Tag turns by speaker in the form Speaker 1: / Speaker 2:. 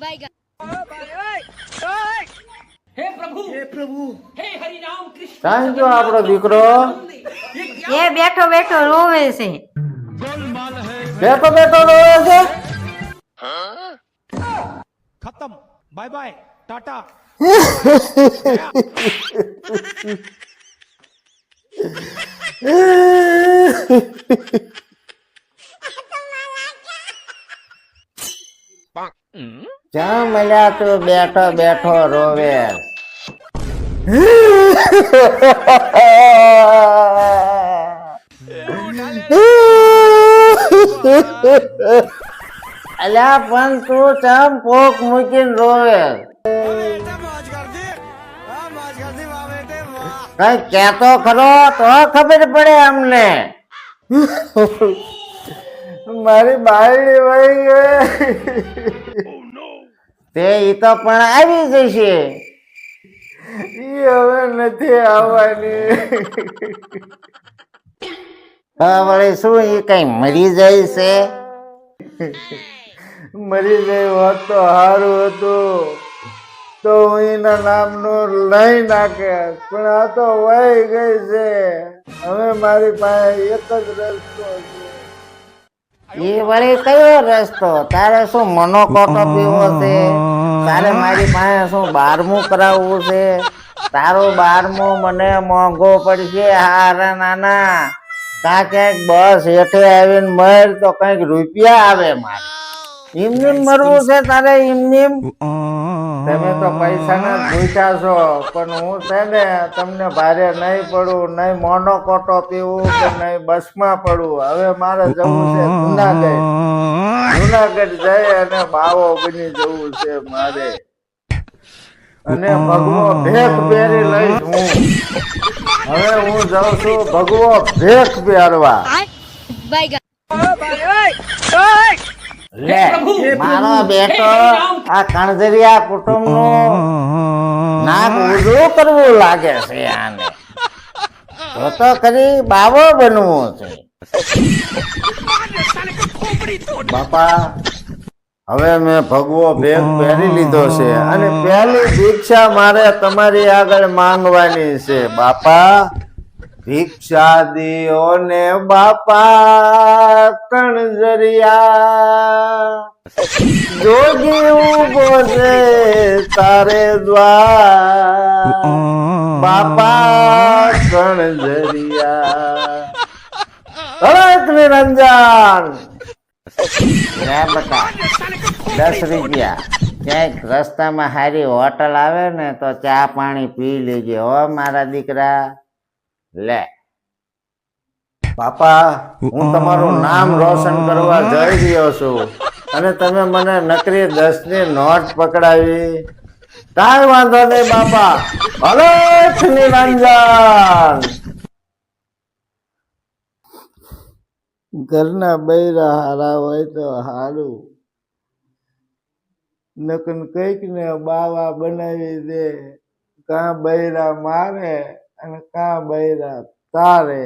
Speaker 1: बैगन
Speaker 2: हे प्रभु हे प्रभु हे हरि राम कृष्ण
Speaker 3: કાંઈ જો આપણો દીકરો
Speaker 4: એ બેઠો બેઠો રોવે છે
Speaker 3: બેઠો બેઠો રોવે છે
Speaker 5: खत्म बाय बाय टाटा
Speaker 3: જ્યાં મળ્યા તું બેઠો બેઠો રોવે. અલ્યા, પણ તું ચમ પોક મૂકીને રોવે? કઈ કેતો ખરો? તો ખબર પડે અમને. મારી બાયડી વહી ગઈ. તે ઈ તો પણ આવી જશે. ઈ હવે નથી આવવાની. હા વળી શું ઈ કઈ મરી જાય છે? મરી જાય હોત તો સારું હતું. તો હું એના નામનું લઈ નાખે. પણ આ તો વહી ગઈ છે. હવે મારી પાસે એક જ રસ્તો છે. એ વળી કયો રસ્તો? તારે શું મનોકોટો પીવો છે? તારે મારી પાસે શું બારમું કરાવવું છે? તારું બારમું મને મોંઘો પડશે? હારા નાના. કા ક્યાંક બસ હેઠે આવીને મર તો કંઈક રૂપિયા આવે મારે. એમનેમ મરવું છે તારે? એમનેમ તમે તો પૈસાના ભૂખ્યા છો પણ હું છે ને તમને ભારે નહીં પડું નહીં મોનોકોટો પીવું કે નહીં બસમાં પડું. હવે મારે જવું છે જુનાગઢ. જુનાગઢ જઈ અને બાવો બની જવું છે મારે. અને ભગવો ભેખ પહેરી લઈશ હું. હવે હું જાઉં છું ભગવો ભેખ પહેરવા. લે મારો બેટો આ કણજરિયા કુટુંબનું નાક ઊંધું કરવું લાગે છે આને. તો તો કરી બાવો બનવું છે. બાપા હવે મેં ભગવો ભેગ પહેરી લીધો છે અને પહેલી દીક્ષા મારે તમારી આગળ માંગવાની છે. બાપા ભિક્ષા દિયો ને બાપા કણજરિયા. જોગી ઊભો છે તારે દ્વાર. બાપા કણજરિયા. ભરત નિરંજન લે બટા દસ રૂપિયા. ક્યાંક રસ્તામાં સારી હોટલ આવે ને તો ચા પાણી પી લેજે હો મારા દીકરા. લે. પાપા હું તમારું નામ રોશન કરવા જઈ રહ્યો છું. અને તમે મને નકરી દસની નોટ પકડાવી. કાંઈ વાંધો નહીં બાપા. ભલે નિરંજન ઘરના બૈરા હારા હોય તો હારું. નકન કંઈક ને બાવા બનાવી દે. કાં બૈરા મારે? અને કાં બૈરા તારે?